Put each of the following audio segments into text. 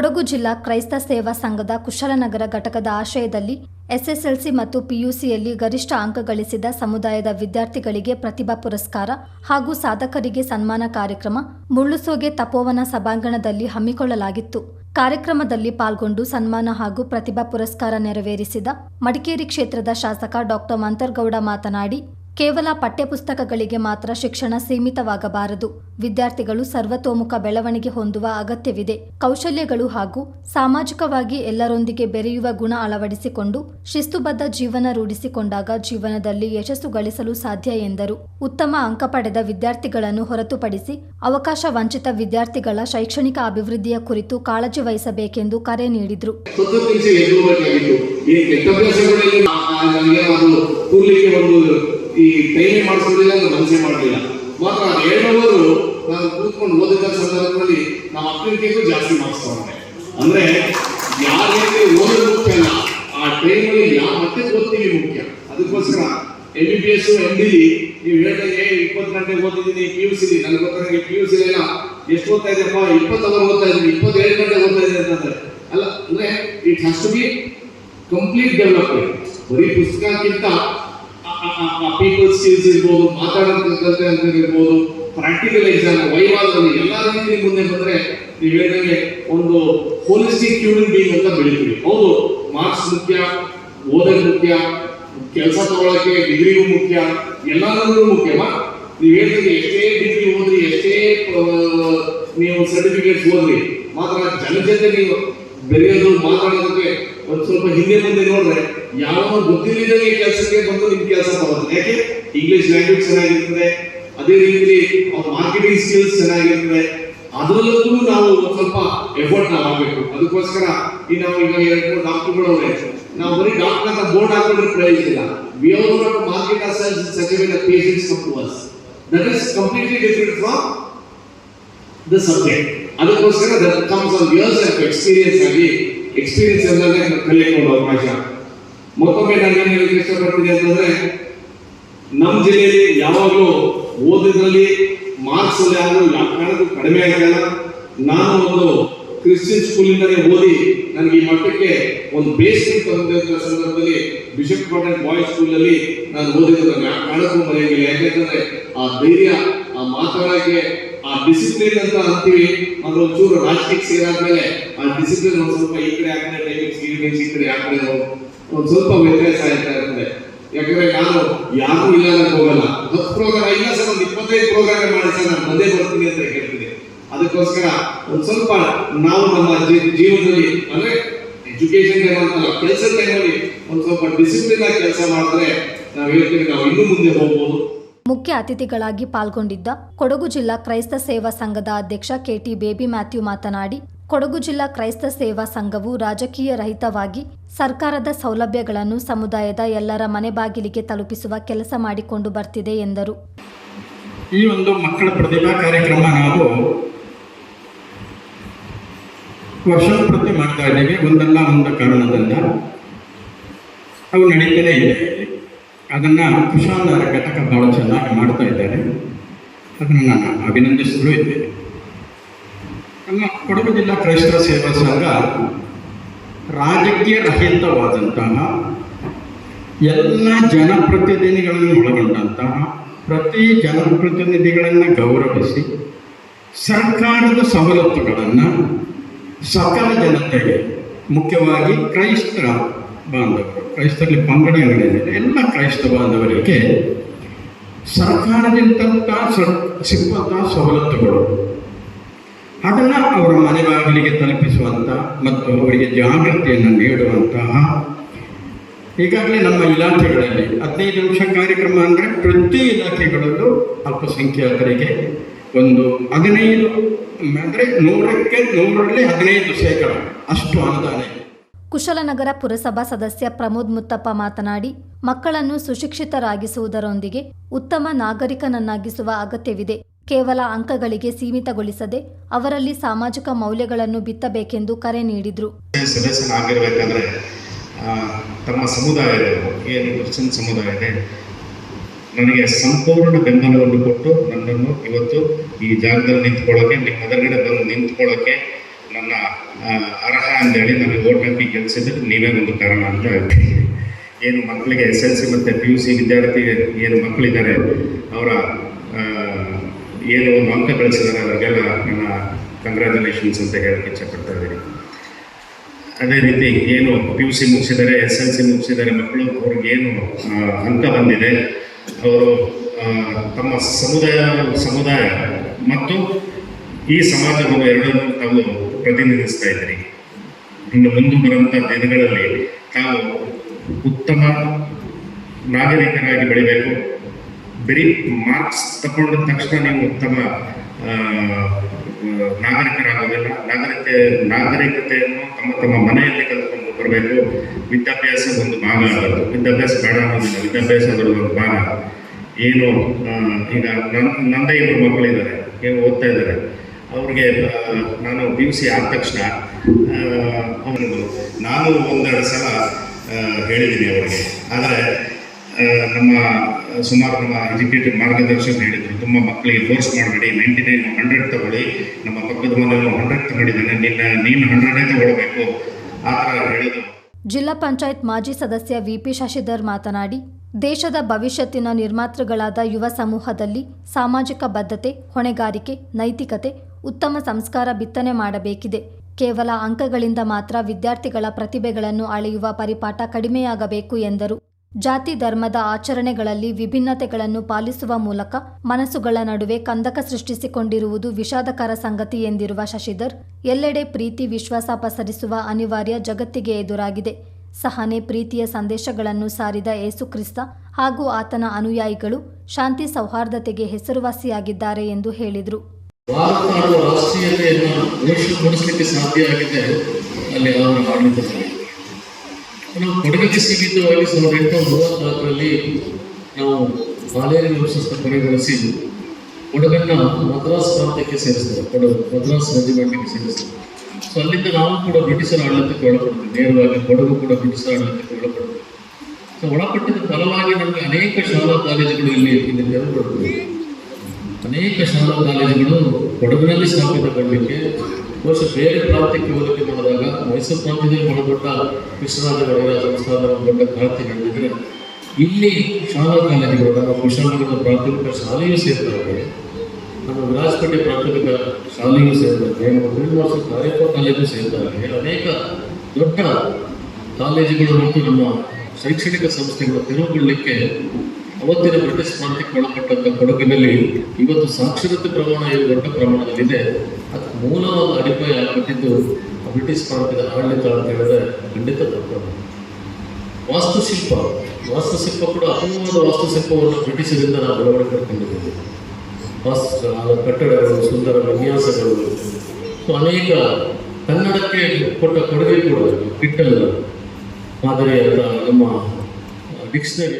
ಕೊಡಗು ಜಿಲ್ಲಾ ಕ್ರೈಸ್ತ ಸೇವಾ ಸಂಘದ ಕುಶಲನಗರ ಘಟಕದ ಆಶ್ರಯದಲ್ಲಿ ಎಸ್ಎಸ್ಎಲ್ಸಿ ಮತ್ತು ಪಿಯುಸಿಯಲ್ಲಿ ಗರಿಷ್ಠ ಅಂಕ ಗಳಿಸಿದ ಸಮುದಾಯದ ವಿದ್ಯಾರ್ಥಿಗಳಿಗೆ ಪ್ರತಿಭಾ ಪುರಸ್ಕಾರ ಹಾಗೂ ಸಾಧಕರಿಗೆ ಸನ್ಮಾನ ಕಾರ್ಯಕ್ರಮ ಮುಳ್ಳುಸೋಗೆ ತಪೋವನ ಸಭಾಂಗಣದಲ್ಲಿ ಹಮ್ಮಿಕೊಳ್ಳಲಾಗಿತ್ತು. ಕಾರ್ಯಕ್ರಮದಲ್ಲಿ ಪಾಲ್ಗೊಂಡು ಸನ್ಮಾನ ಹಾಗೂ ಪ್ರತಿಭಾ ಪುರಸ್ಕಾರ ನೆರವೇರಿಸಿದ ಮಡಿಕೇರಿ ಕ್ಷೇತ್ರದ ಶಾಸಕ ಡಾಕ್ಟರ್ ಮಂತರ್ಗೌಡ ಮಾತನಾಡಿ ಕೇವಲ ಪಠ್ಯಪುಸ್ತಕಗಳಿಗೆ ಮಾತ್ರ ಶಿಕ್ಷಣ ಸೀಮಿತವಾಗಬಾರದು. ವಿದ್ಯಾರ್ಥಿಗಳು ಸರ್ವತೋಮುಖ ಬೆಳವಣಿಗೆ ಹೊಂದುವ ಅಗತ್ಯವಿದೆ. ಕೌಶಲ್ಯಗಳು ಹಾಗೂ ಸಾಮಾಜಿಕವಾಗಿ ಎಲ್ಲರೊಂದಿಗೆ ಬೆರೆಯುವ ಗುಣ ಅಳವಡಿಸಿಕೊಂಡು ಶಿಸ್ತುಬದ್ಧ ಜೀವನ ರೂಢಿಸಿಕೊಂಡಾಗ ಜೀವನದಲ್ಲಿ ಯಶಸ್ಸು ಗಳಿಸಲು ಸಾಧ್ಯ ಎಂದರು. ಉತ್ತಮ ಅಂಕ ಪಡೆದ ವಿದ್ಯಾರ್ಥಿಗಳನ್ನು ಹೊರತುಪಡಿಸಿ ಅವಕಾಶ ವಂಚಿತ ವಿದ್ಯಾರ್ಥಿಗಳ ಶೈಕ್ಷಣಿಕ ಅಭಿವೃದ್ಧಿಯ ಕುರಿತು ಕಾಳಜಿ ವಹಿಸಬೇಕೆಂದು ಕರೆ ನೀಡಿದರು. ಒಂದು ಈ ಟ್ರೈನ್ ಮಾಡಿಸೋದಿಲ್ಲ ಅಂತ ಮನಸ್ಸೇ ಮಾಡಲಿಲ್ಲ. ಮಾತ್ರ ಎರಡವರು ನಾನು ಕೂತ್ಕೊಂಡು ಓದಿದ ಸಂದರ್ಭದಲ್ಲಿ ನಮ್ಮ ಅಪ್ಲಿಕೇಶನ್ ಜಾಸ್ತಿ ಮಾರ್ಕ್ಸ್ ತಗೊಂಡೆ ಅಂದ್ರೆ ಯಾರಿಗೆ ಓದೋದು ಮುಖ್ಯ ಅಲ್ಲ, ಆ ಟ್ರೈನಲ್ಲಿ ಯಾವ ಮತ್ತೆ ಓದ್ತೀವಿ ಮುಖ್ಯ. ಅದಕ್ಕೋಸ್ಕರ M B B S M D ನೀವು ಹೇಳಿದಂಗೆ ಇಪ್ಪತ್ತು ಗಂಟೆ ಓದಿದ್ದೀನಿ ಪಿ ಯು ಸಿ ನನಗೆ ಪಿ ಯು ಸಿ ಎಲ್ಲ ಎಷ್ಟು ಓದ್ತಾ ಇದೆಯಪ್ಪ ಇಪ್ಪತ್ತು ಅವರ್ ಓದ್ತಾ ಇದ್ದೀನಿ ಇಪ್ಪತ್ತೇಳು ಗಂಟೆ ಓದ್ತಾ ಇದ್ದೀನಿ ಅಂತಂದ್ರೆ. ಅಲ್ಲ, ಅಂದ್ರೆ it has to B complete development ಬರೀ ಪುಸ್ತಕಕ್ಕಿಂತ ಪೀಪಲ್ ಸ್ಕಿಲ್ಸ್ ಇರ್ಬೋದು, ಮಾತಾಡೋದಕ್ಕೆ ಇರ್ಬೋದು ಪ್ರಾಕ್ಟಿಕಲ್ ಎಕ್ಸಾಮ್ ವೈವಾದಲ್ಲಿ ಎಲ್ಲ ರೀತಿ ಮುಂದೆ ಬಂದ್ರೆ ನೀವು ಹೇಳಿದಂಗೆ ಒಂದು ಹೋಲಿಸ್ಟಿಕ್ ಹ್ಯೂಮನ್ ಬೀಯಿಂಗ್ ಅಂತ ಬೆಳಿತೀವಿ. ಹೌದು ಮಾರ್ಕ್ಸ್ ಮುಖ್ಯ, ಓದೋದು ಮುಖ್ಯ, ಕೆಲಸ ತಗೊಳಕ್ಕೆ ಡಿಗ್ರಿಗೂ ಮುಖ್ಯ ಎಲ್ಲಾದ್ರೂ ಮುಖ್ಯವಾ ನೀವು ಹೇಳಿದಂಗೆ ಎಷ್ಟೇ ಡಿಗ್ರಿ ಓದ್ರಿ, ಎಷ್ಟೇ ನೀವು ಸರ್ಟಿಫಿಕೇಟ್ ಓದ್ರಿ, ಮಾತ್ರ ಜನ ಜೊತೆ ನೀವು ಬೆರೆಯೋದು, ಮಾತಾಡೋದಕ್ಕೆ ಒಂದ್ ಸ್ವಲ್ಪ ಹಿಂದೆ ಮುಂದೆ ನೋಡ್ರೆ ಯಾವ ಗೊತ್ತಿಲ್ಲದಂಗೆ ಕೆಲಸಕ್ಕೆ ಬಂದು ನಿಮ್ ಕೆಲಸ ಮಾಡೋದು. ಯಾಕೆ? ಇಂಗ್ಲಿಷ್ ಲ್ಯಾಂಗ್ವೇಜ್ ಚೆನ್ನಾಗಿರ್ತದೆ. ಅದೇ ರೀತಿ ಅವ್ರ ಮಾರ್ಕೆಟಿಂಗ್ ಸ್ಕಿಲ್ಸ್ ಚೆನ್ನಾಗಿರ್ತದೆ. ಅದರಲ್ಲೂ ನಾವು ಒಂದ್ ಸ್ವಲ್ಪ ಎಫರ್ಟ್ ನಾವು ಅದಕ್ಕೋಸ್ಕರ ಈ ನಾವು ಈಗ ಎರಡು ಮೂರು ಡಾಕ್ಟರ್ಗಳು ಅವ್ರೆ ನಾವು ಬರೀ ಡಾಕ್ಟರ್ ಅಂತ ಬೋರ್ಡ್ ಹಾಕೊಂಡ್ರೆ ಪ್ರಯೋಜನ ಇಲ್ಲ. We are not market us such way the patients come that is completely different from the subject ಅದಕ್ಕೋಸ್ಕರ that comes on years of experience ಆಗಿ ಎಕ್ಸ್ಪೀರಿಯನ್ಸ್ ಎಲ್ಲನೇ ಕಲಿಯಬಹುದು ಅವಕಾಶ. ಮತ್ತೊಮ್ಮೆ ನಾನು ಏನು ಹೇಳಕ್ಕೆ ಇಷ್ಟಪಡ್ತೀನಿ ಅಂತಂದ್ರೆ ನಮ್ಮ ಜಿಲ್ಲೆಯಲ್ಲಿ ಯಾವಾಗಲೂ ಓದಿದ್ರಲ್ಲಿ ಮಾರ್ಕ್ಸ್ ಅಲ್ಲಿ ಯಾರು ಯಾವ ಕಡಿಮೆ ಆಗಿಲ್ಲ ನಾನು ಒಂದು ಕ್ರಿಶ್ಚಿಯನ್ ಸ್ಕೂಲಿಂದಲೇ ಓದಿ ನನಗೆ ಈ ಮಟ್ಟಕ್ಕೆ ಒಂದು ಬೇಸಿಕ್ ತಂದಂತ ಸಂದರ್ಭದಲ್ಲಿ ಬಿಷಪ್ ಕಾಟನ್ ಬಾಯ್ಸ್ ಸ್ಕೂಲಲ್ಲಿ ನಾನು ಓದಿದ್ದು ನಾನು ಯಾವ ಕಾರಣಕ್ಕೂ ಮರೆಯಂಗಿಲ್ಲ ಆ ಧೈರ್ಯ, ಆ ಮಾತಾಡೋಕೆ ಆ ಡಿಸಿಪ್ಲಿನ್ ಅಂತ ಅಂತೀವಿ ಅದ್ರ ಒಂಚೂರು ರಾಜಕೀಯಕ್ಕೆ ಸೇರಾದ್ಮೇಲೆ ಆ ಡಿಸಿಪ್ಲಿನ್ ಒಂದು ಸ್ವಲ್ಪ ಈ ಕಡೆ ಆ ಕಡೆ ಈ ಕಡೆ ಆ ಕಡೆ ಒಂದು ಸ್ವಲ್ಪ ವ್ಯತ್ಯಾಸ ಆಗ್ತಾ ಇರ್ತದೆ. ಯಾಕಂದ್ರೆ ನಾನು ಯಾರು ಇಲ್ಲ ಅನ್ನಕ್ ಹೋಗಲ್ಲ. ಹತ್ತು ಪ್ರೋಗ್ರಾಮ್ ಇಲ್ಲ ಸರ್, ಒಂದು ಇಪ್ಪತ್ತೈದು ಪ್ರೋಗ್ರಾಮ್ ಮಾಡಿ ನಾನು ಬಂದೇ ಬರ್ತೀನಿ ಅಂತ ಹೇಳ್ತೀನಿ. ಅದಕ್ಕೋಸ್ಕರ ಒಂದ್ ಸ್ವಲ್ಪ ನಾವು ನಮ್ಮ ಜೀವನದಲ್ಲಿ, ಅಂದ್ರೆ ಎಜುಕೇಶನ್ ಟೈಮ್ ಅಂತಲ್ಲ ಕೆಲಸ ಟೈಮಲ್ಲಿ ಒಂದ್ ಸ್ವಲ್ಪ ಡಿಸಿಪ್ಲಿನ್ ಆಗಿ ಕೆಲಸ ಮಾಡಿದ್ರೆ ನಾವು ಹೇಳ್ತೀವಿ, ನಾವು ಇನ್ನೂ ಮುಂದೆ ಹೋಗ್ಬೋದು. ಮುಖ್ಯ ಅತಿಥಿಗಳಾಗಿ ಪಾಲ್ಗೊಂಡಿದ್ದ ಕೊಡಗು ಜಿಲ್ಲಾ ಕ್ರೈಸ್ತ ಸೇವಾ ಸಂಘದ ಅಧ್ಯಕ್ಷ ಕೆಟಿ ಬೇಬಿ ಮ್ಯಾಥ್ಯೂ ಮಾತನಾಡಿ, ಕೊಡಗು ಜಿಲ್ಲಾ ಕ್ರೈಸ್ತ ಸೇವಾ ಸಂಘವು ರಾಜಕೀಯ ರಹಿತವಾಗಿ ಸರ್ಕಾರದ ಸೌಲಭ್ಯಗಳನ್ನು ಸಮುದಾಯದ ಎಲ್ಲರ ಮನೆ ಬಾಗಿಲಿಗೆ ತಲುಪಿಸುವ ಕೆಲಸ ಮಾಡಿಕೊಂಡು ಬರ್ತಿದೆ ಎಂದರು. ಈ ಒಂದು ಮಕ್ಕಳ ಪ್ರತಿಭಾ ಕಾರ್ಯಕ್ರಮ ನಾವು ವರ್ಷಪ್ರತಿ ಮಾಡ್ತಾ ಇದ್ದೇವೆ. ಒಂದಲ್ಲ ಒಂದು ಕಾರಣದಿಂದ. ಅವು ನಡೀತಾನೆ ಇದೆ. ಅದನ್ನು ಕುಶಾಲರ ಘಟಕ ಬಹಳ ಚೆನ್ನಾಗಿ ಮಾಡ್ತಾ ಇದ್ದಾರೆ. ಅದನ್ನು ನಾನು ಅಭಿನಂದಿಸಲು ಇದ್ದೇನೆ ನಮ್ಮ ಕೊಡಗು ಜಿಲ್ಲಾ ಕ್ರೈಸ್ತರ ಸೇವಾ ಸಂಘ ರಾಜಕೀಯ ರಹಿತವಾದಂತಹ ಎಲ್ಲ ಜನಪ್ರತಿನಿಧಿಗಳನ್ನು ಒಳಗೊಂಡಂತಹ ಪ್ರತಿ ಜನಪ್ರತಿನಿಧಿಗಳನ್ನು ಗೌರವಿಸಿ ಸರ್ಕಾರದ ಸವಲತ್ತುಗಳನ್ನು ಸಕಲ ಜನತೆಗೆ ಮುಖ್ಯವಾಗಿ ಕ್ರೈಸ್ತ ಬಾಂಧವರು, ಕ್ರೈಸ್ತರಲ್ಲಿ ಪಂಗಡಗಳಿದೆ ಎಲ್ಲ ಕ್ರೈಸ್ತ ಬಾಂಧವರಿಗೆ ಸರ್ಕಾರದಿಂದ ಸಿಗುವಂತಹ ಸವಲತ್ತುಗಳು. ಅದನ್ನು ಅವರ ಮನೆ ಬಾಗಿಲಿಗೆ ತಲುಪಿಸುವಂಥ ಮತ್ತು ಅವರಿಗೆ ಜಾಗೃತಿಯನ್ನು ನೀಡುವಂತಹ ಈಗಾಗಲೇ ನಮ್ಮ ಇಲಾಖೆಗಳಲ್ಲಿ ಹದಿನೈದು ನಿಮಿಷ ಕಾರ್ಯಕ್ರಮ ಅಂದರೆ ಪ್ರತಿ ಇಲಾಖೆಗಳಲ್ಲೂ ಅಲ್ಪಸಂಖ್ಯಾತರಿಗೆ ಒಂದು ಹದಿನೈದು, ಅಂದರೆ ನೂರಕ್ಕೆ ನೂರರಲ್ಲಿ ಹದಿನೈದು ಶೇಕಡ ಅಷ್ಟು ಅನುದಾನ ಕುಶಲನಗರ ಪುರಸಭಾ ಸದಸ್ಯ ಪ್ರಮೋದ್ ಮುತ್ತಪ್ಪ ಮಾತನಾಡಿ, ಮಕ್ಕಳನ್ನು ಸುಶಿಕ್ಷಿತರಾಗಿಸುವುದರೊಂದಿಗೆ ಉತ್ತಮ ನಾಗರಿಕನನ್ನಾಗಿಸುವ ಅಗತ್ಯವಿದೆ. ಕೇವಲ ಅಂಕಗಳಿಗೆ ಸೀಮಿತಗೊಳಿಸದೆ ಅವರಲ್ಲಿ ಸಾಮಾಜಿಕ ಮೌಲ್ಯಗಳನ್ನು ಬಿತ್ತಬೇಕೆಂದು ಕರೆ ನೀಡಿದರು. ಸದಸ್ಯನಾಗಿರ್ಬೇಕಾದ್ರೆ ತಮ್ಮ ಸಮುದಾಯ ಏನು ಕ್ರಿಶ್ಚಿಯನ್ ಸಮುದಾಯ ಇದೆ ನನಗೆ ಸಂಪೂರ್ಣ ಬೆಂಬಲವನ್ನು ಕೊಟ್ಟು ನನ್ನನ್ನು ಇವತ್ತು ಈ ಜಾಗದಲ್ಲಿ ನಿಂತ್ಕೊಳ್ಳೋಕೆ, ನಿಮ್ಮ ಎದುರುಗಡೆ ಬಂದು ನಿಂತ್ಕೊಳ್ಳೋಕೆ ನನ್ನ ಅರ್ಹ ಅಂತೇಳಿ ನನಗೆ ಓಟ್ ಹಾಕಿ ಗೆಲ್ಸಿದ್ರೆ ನೀವೇ ಒಂದು ಕಾರಣ ಅಂತ ಹೇಳ್ತೀನಿ. ಏನು ಮಕ್ಕಳಿಗೆ ಎಸ್ ಎಲ್ ಸಿ ಮತ್ತು ಪಿ ಯು ಸಿ ವಿದ್ಯಾರ್ಥಿ ಏನು ಮಕ್ಕಳಿದ್ದಾರೆ, ಅವರ ಏನು ಒಂದು ಅಂಕ ಗಳಿಸಿದ್ದಾರೆ ಅವರಿಗೆಲ್ಲ ನನ್ನ ಕಂಗ್ರ್ಯಾಚುಲೇಷನ್ಸ್ ಅಂತ ಹೇಳಕ್ಕೆ ಇಚ್ಛಪಡ್ತಾ ಇದ್ದೀನಿ. ಅದೇ ರೀತಿ ಏನು ಪಿ ಯು ಸಿ ಮುಗಿಸಿದ್ದಾರೆ ಎಸ್ ಎಲ್ ಸಿ ಮುಗಿಸಿದ್ದಾರೆ, ಮಕ್ಕಳು ಅವ್ರಿಗೇನು ಅಂಕ ಬಂದಿದೆ, ಅವರು ತಮ್ಮ ಸಮುದಾಯ ಸಮುದಾಯ ಮತ್ತು ಈ ಸಮಾಜವನ್ನು ಎರಡನ್ನೂ ತಾವು ಪ್ರತಿನಿಧಿಸ್ತಾ ಇದ್ದೀರಿ ಇನ್ನು ಮುಂದೆ ಬರುವಂಥ ದಿನಗಳಲ್ಲಿ ತಾವು ಉತ್ತಮ ನಾಗರಿಕರಾಗಿ ಬೆಳಿಬೇಕು. ಬರೀ ಮಾರ್ಕ್ಸ್ ತಗೊಂಡ ತಕ್ಷಣ ನೀವು ಉತ್ತಮ ನಾಗರಿಕರಾಗೋದಿಲ್ಲ. ನಾಗರಿಕತೆ, ನಾಗರಿಕತೆಯನ್ನು ತಮ್ಮ ತಮ್ಮ ಮನೆಯಲ್ಲಿ ಕಲ್ತ್ಕೊಂಡು ಬರಬೇಕು. ವಿದ್ಯಾಭ್ಯಾಸ ಒಂದು ಭಾಗ ಆಗೋದು ವಿದ್ಯಾಭ್ಯಾಸ ಬೇಡ ಅನ್ನೋದಿಲ್ಲ. ವಿದ್ಯಾಭ್ಯಾಸ ಒಂದು ಭಾಗ. ಏನು ಈಗ ನನ್ನ ನಂದೇ ಇಬ್ಬರು ಮಕ್ಕಳಿದ್ದಾರೆ. ಏನು ಓದ್ತಾ ಇದ್ದಾರೆ. ಅವ್ರಿಗೆ ನಾನು ಪಿ ಯು ಸಿ ಆದ ತಕ್ಷಣ ಅವನು ನಾನು ಒಂದೆರಡು ಸಲ ಹೇಳಿದ್ದೀನಿ ಅವರಿಗೆ. ಆದರೆ ನಮ್ಮ, ಸುಮಾರು ನಮ್ಮ ಎಜುಕೇಟೆಡ್ ಮಾರ್ಗದರ್ಶಕರು ಹೇಳಿದರು. ತುಂಬ ಮಕ್ಕಳಿಗೆ ಫೋರ್ಸ್ ಮಾಡಬೇಡಿ ನೈಂಟಿ ನೈನ್ ಹಂಡ್ರೆಡ್ ತಗೊಳ್ಳಿ, ನಮ್ಮ ಪಕ್ಕದ ಮನೆಯವರು ಹಂಡ್ರೆಡ್ ತಗೊಂಡಿದ್ದಾನೆ ನಿನ್ನ, ನೀನು ಹಂಡ್ರೆಡೇ ತಗೊಳ್ಬೇಕು. ಆ ಥರ ಹೇಳಿದ್ರು. ಜಿಲ್ಲಾ ಪಂಚಾಯತ್ ಮಾಜಿ ಸದಸ್ಯ ವಿಪಿ ಶಶಿಧರ್ ಮಾತನಾಡಿ, ದೇಶದ ಭವಿಷ್ಯತ್ತಿನ ನಿರ್ಮಾತೃಗಳಾದ ಯುವ ಸಮೂಹದಲ್ಲಿ ಸಾಮಾಜಿಕ ಬದ್ಧತೆ, ಹೊಣೆಗಾರಿಕೆ, ನೈತಿಕತೆ ಉತ್ತಮ ಸಂಸ್ಕಾರ ಬಿತ್ತನೆ ಮಾಡಬೇಕಿದೆ. ಕೇವಲ ಅಂಕಗಳಿಂದ ಮಾತ್ರ ವಿದ್ಯಾರ್ಥಿಗಳ ಪ್ರತಿಭೆಗಳನ್ನು ಅಳೆಯುವ ಪರಿಪಾಠ ಕಡಿಮೆಯಾಗಬೇಕು ಎಂದರು. ಜಾತಿ ಧರ್ಮದ ಆಚರಣೆಗಳಲ್ಲಿ ವಿಭಿನ್ನತೆಗಳನ್ನು ಪಾಲಿಸುವ ಮೂಲಕ ಮನಸ್ಸುಗಳ ನಡುವೆ ಕಂದಕ ಸೃಷ್ಟಿಸಿಕೊಂಡಿರುವುದು ವಿಷಾದಕರ ಸಂಗತಿ ಎಂದಿರುವ ಶಶಿಧರ್, ಎಲ್ಲೆಡೆ ಪ್ರೀತಿ ವಿಶ್ವಾಸ ಪಸರಿಸುವ ಅನಿವಾರ್ಯ ಜಗತ್ತಿಗೆ ಎದುರಾಗಿದೆ. ಸಹನೆ, ಪ್ರೀತಿಯ ಸಂದೇಶಗಳನ್ನು ಸಾರಿದ ಯೇಸುಕ್ರಿಸ್ತ ಹಾಗೂ ಆತನ ಅನುಯಾಯಿಗಳು ಶಾಂತಿ ಸೌಹಾರ್ದತೆಗೆ ಹೆಸರುವಾಸಿಯಾಗಿದ್ದಾರೆ ಎಂದು ಹೇಳಿದರು. ಭಾರತ ಆಡುವ ರಾಷ್ಟ್ರೀಯತೆಯನ್ನು ಘೋಷಣೆಗೊಳಿಸಲಿಕ್ಕೆ ಸಾಧ್ಯ ಆಗಿದೆ ಅಲ್ಲಿ ಅವರ ಆಡಳಿತದಲ್ಲಿ ನಾವು ಕೊಡಗಿಗೆ ಸೀಮಿತವಾಗಿ ಸಾವಿರದ ಎಂಟುನೂರ ಮೂವತ್ತಾರರಲ್ಲಿ ನಾವು ಬಾಲೇರಿ ವಂಶಸ್ಥ ಕೊನೆಗೊಳಿಸಿ ಕೊಡಗನ್ನು ಮದ್ರಾಸ್ ಪ್ರಾಂತ್ಯಕ್ಕೆ ಸೇರಿಸ್ತಾರೆ ಕೊಡಗು ಮದ್ರಾಸ್ ರೆಜಿಮೆಂಟ್ಗೆ ಸೇರಿಸ್ತಾರೆ ಸೊ ಅಲ್ಲಿಂದ ನಾವು ಕೂಡ ಬ್ರಿಟಿಷರ ಆಡಳಿತಕ್ಕೆ ಒಳಪಡ್ತೀವಿ. ನೇರವಾಗಿ ಕೊಡಗು ಕೂಡ ಬ್ರಿಟಿಷರ ಆಡಳಿತಕ್ಕೆ ಒಳಪಡ್ತೀವಿ. ಸೊ ಒಳಪಟ್ಟಿದ ಫಲವಾಗಿ ನಮಗೆ ಅನೇಕ ಶಾಲಾ ಕಾಲೇಜುಗಳು ಇಲ್ಲಿ ಇಲ್ಲಿ ತೆರೆದುಕೊಡ್ತೀವಿ ಅನೇಕ ಶಾಲಾ ಕಾಲೇಜುಗಳು ಕೊಡಗಿನಲ್ಲಿ ಸ್ಥಾಪಿತಗೊಳ್ಳಲಿಕ್ಕೆ ಬಹುಶಃ ಬೇರೆ ಪ್ರಾಂತ್ಯಕ್ಕೆ ಹೋಲಿಕೆ ಮಾಡಿದಾಗ ಮೈಸೂರು ಪ್ರಾಂತ್ಯದಲ್ಲಿ ಒಳಪಟ್ಟ ವಿಶ್ವನಾಥ ಕೃಷ್ಣರಾಜ ಒಡೆಯರ ಸಂಸ್ಥಾನದ ಒಳಗೊಂಡ ಕ್ರಾಂತಿ ಇಲ್ಲಿ ಶಾಲಾ ಕಾಲೇಜುಗಳು ನಮ್ಮ ಕುಶಾಲನಗರದ ಪ್ರಾಥಮಿಕ ಶಾಲೆಯೂ ಸೇರಿದಂತೆ, ನಮ್ಮ ವಿರಾಜಪೇಟೆ ಪ್ರಾಥಮಿಕ ಶಾಲೆಯೂ ಸೇರಿದಂತೆ, ನಮ್ಮ ಗುರುಮಾಸ ಕಾರ್ಯಪ ಕಾಲೇಜು ಸೇರಿದಂತೆ ಅನೇಕ ದೊಡ್ಡ ಕಾಲೇಜುಗಳು ಮತ್ತು ನಮ್ಮ ಶೈಕ್ಷಣಿಕ ಸಂಸ್ಥೆಗಳು ತೆರವುಗೊಳ್ಳಲಿಕ್ಕೆ ಅವತ್ತಿನ ಬ್ರಿಟಿಷ್ ಪ್ರಾಂತ್ಯಕ್ಕೆ ಒಳಪಟ್ಟಂತ ಕೊಡಗಿನಲ್ಲಿ ಇವತ್ತು ಸಾಕ್ಷರತೆ ಪ್ರಮಾಣ ಏನು ದೊಡ್ಡ ಪ್ರಮಾಣದಲ್ಲಿದೆ. ಅದಕ್ಕೆ ಮೂಲವಾದ ಅಡಿಪಾಯ ಆಗ್ಬಿಟ್ಟಿದ್ದು ಬ್ರಿಟಿಷ್ ಪ್ರಾಂತ್ಯದ ಆಡಳಿತ ಅಂತ ಹೇಳಿದ್ರೆ ಖಂಡಿತ ತಪ್ಪು ವಾಸ್ತುಶಿಲ್ಪ ವಾಸ್ತುಶಿಲ್ಪ ಕೂಡ ಅಪೂರ್ವದ ವಾಸ್ತುಶಿಲ್ಪವನ್ನು ಬ್ರಿಟಿಷರಿಂದ ನಾವು ಬೆಳವಣಿಗೆ ಪಡ್ಕೊಂಡಿದ್ದೇವೆ. ವಾಸ್ತು ಕಟ್ಟಡಗಳು, ಸುಂದರ ವಿನ್ಯಾಸಗಳು ಸೊ ಅನೇಕ ಕನ್ನಡಕ್ಕೆ ಕೊಟ್ಟ ಕೊಡುಗೆ ಕೂಡ ಕಿಟ್ಟಲ್ಲ. ಮಾದರಿಯಾದ ನಮ್ಮ ಡಿಕ್ಷನರಿ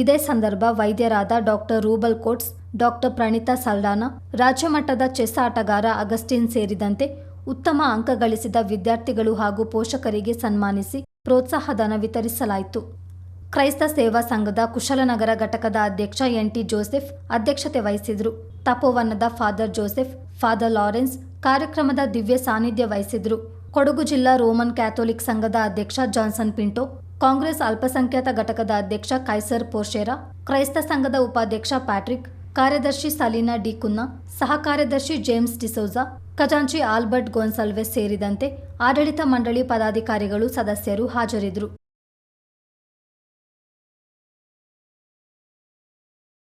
ಇದೇ ಸಂದರ್ಭ ವೈದ್ಯರಾದ ಡಾಕ್ಟರ್ ರೂಬಲ್ ಕೋಟ್ಸ್, ಡಾಕ್ಟರ್ ಪ್ರಣೀತಾ ಸಲ್ಡಾನ, ರಾಜ್ಯ ಮಟ್ಟದ ಚೆಸ್ ಆಟಗಾರ ಅಗಸ್ಟಿನ್ ಸೇರಿದಂತೆ ಉತ್ತಮ ಅಂಕ ಗಳಿಸಿದ ವಿದ್ಯಾರ್ಥಿಗಳು ಹಾಗೂ ಪೋಷಕರಿಗೆ ಸನ್ಮಾನಿಸಿ ಪ್ರೋತ್ಸಾಹಧನ ವಿತರಿಸಲಾಯಿತು. ಕ್ರೈಸ್ತ ಸೇವಾ ಸಂಘದ ಕುಶಲನಗರ ಘಟಕದ ಅಧ್ಯಕ್ಷ ಎನ್ಟಿ ಜೋಸೆಫ್ ಅಧ್ಯಕ್ಷತೆ ವಹಿಸಿದರು. ತಪೋವನದ ಫಾದರ್ ಜೋಸೆಫ್, ಫಾದರ್ ಲಾರೆನ್ಸ್ ಕಾರ್ಯಕ್ರಮದ ದಿವ್ಯ ಸಾನ್ನಿಧ್ಯ ವಹಿಸಿದರು. ಕೊಡಗು ಜಿಲ್ಲಾ ರೋಮನ್ ಕ್ಯಾಥೋಲಿಕ್ ಸಂಘದ ಅಧ್ಯಕ್ಷ ಜಾನ್ಸನ್ ಪಿಂಟೋ ಕಾಂಗ್ರೆಸ್ ಅಲ್ಪಸಂಖ್ಯಾತ ಘಟಕದ ಅಧ್ಯಕ್ಷ ಕೈಸರ್ ಪೋರ್ಷೇರಾ, ಕ್ರೈಸ್ತ ಸಂಘದ ಉಪಾಧ್ಯಕ್ಷ ಪ್ಯಾಟ್ರಿಕ್, ಕಾರ್ಯದರ್ಶಿ ಸಲೀನಾ ಡಿ ಕುನ್ನಾ ಸಹ ಕಾರ್ಯದರ್ಶಿ ಜೇಮ್ಸ್ ಡಿಸೋಜಾ ಖಜಾಂಚಿ ಆಲ್ಬರ್ಟ್ ಗೋನ್ಸಲ್ವೆಸ್ ಸೇರಿದಂತೆ ಆಡಳಿತ ಮಂಡಳಿ ಪದಾಧಿಕಾರಿಗಳು ಸದಸ್ಯರು ಹಾಜರಿದ್ದರು.